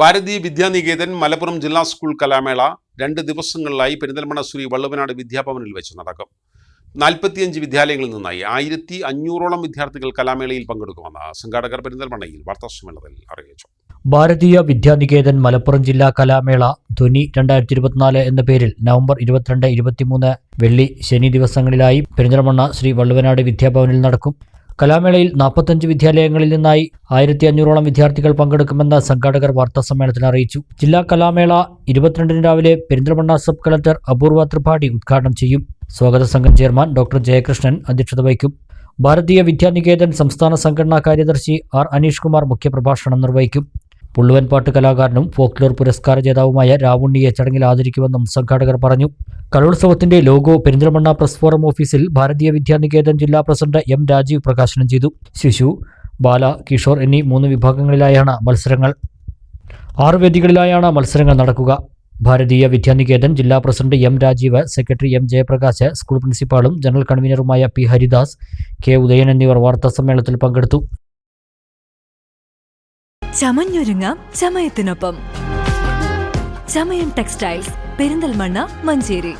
ഭാരതീയ വിദ്യാനികേതൻ മലപ്പുറം ജില്ലാ സ്കൂൾ കലാമേള രണ്ട് ദിവസങ്ങളിലായി പെരിന്തൽമണ്ണ ശ്രീ വള്ളുവനാട് വിദ്യാഭവനിൽ വെച്ച് നടക്കും. നാൽപ്പത്തിയഞ്ച് വിദ്യാലയങ്ങളിൽ നിന്നായി ആയിരത്തി അഞ്ഞൂറോളം വിദ്യാർത്ഥികൾ കലാമേളയിൽ പങ്കെടുക്കുമെന്ന് സംഘാടകർ പെരിന്തൽമണ്ണയിൽ വാർത്താസമ്മേളനത്തിൽ അറിയിച്ചു. ഭാരതീയ വിദ്യാനികേതൻ മലപ്പുറം ജില്ലാ കലാമേള ധ്വനി രണ്ടായിരത്തി ഇരുപത്തിനാല് എന്ന പേരിൽ നവംബർ ഇരുപത്തിരണ്ട് ഇരുപത്തിമൂന്ന് വെള്ളി ശനി ദിവസങ്ങളിലായി പെരിന്തൽമണ്ണ ശ്രീ വള്ളുവനാട് വിദ്യാഭവനിൽ നടക്കും. കലാമേളയിൽ നാൽപ്പത്തഞ്ച് വിദ്യാലയങ്ങളിൽ നിന്നായി ആയിരത്തി അഞ്ഞൂറോളം വിദ്യാർത്ഥികൾ പങ്കെടുക്കുമെന്ന് സംഘാടകർ വാർത്താസമ്മേളനത്തിൽ അറിയിച്ചു. ജില്ലാ കലാമേള ഇരുപത്തിരണ്ടിന് രാവിലെ പെരിന്തൽമണ്ണ സബ് കളക്ടർ അപൂർവ ത്രിപാഠി ഉദ്ഘാടനം ചെയ്യും. സ്വാഗത സംഘം ചെയർമാൻ ഡോക്ടർ ജയകൃഷ്ണൻ അധ്യക്ഷത വഹിക്കും. ഭാരതീയ വിദ്യാനികേതൻ സംസ്ഥാന സംഘടനാ കാര്യദർശി ആർ. അനീഷ് കുമാർ മുഖ്യപ്രഭാഷണം നിർവഹിക്കും. പുള്ളുവൻപാട്ട് കലാകാരനും ഫോക്ലോർ പുരസ്കാര ജേതാവുമായ രാവുണ്ണിയെ ചടങ്ങിൽ ആദരിക്കുമെന്നും സംഘാടകർ പറഞ്ഞു. കലോത്സവത്തിന്റെ ലോഗോ പെരിന്തൽമണ്ണ പ്രസ് ഫോറം ഓഫീസിൽ ഭാരതീയ വിദ്യാനികേതൻ ജില്ലാ പ്രസിഡന്റ് എം രാജീവ് പ്രകാശനം ചെയ്തു. ശിശു ബാല കിഷോർ എന്നീ മൂന്ന് വിഭാഗങ്ങളിലായാണ് മത്സരങ്ങൾ. ആറ് വേദികളിലായാണ് മത്സരങ്ങൾ നടക്കുക. ഭാരതീയ വിദ്യാനികേതൻ ജില്ലാ president M Rajeev secretary M Jayaprakash school പ്രിൻസിപ്പാളും general കൺവീനറുമായ പി ഹരിദാസ് കെ ഉദയൻ എന്നിവർ വാർത്താ സമ്മേളനത്തിൽ പങ്കെടുത്തു. ചമഞ്ഞൊരുങ്ങാം ചമയത്തിനൊപ്പം. ചമയം ടെക്സ്റ്റൈൽസ് പെരിന്തൽമണ്ണ മഞ്ചേരി.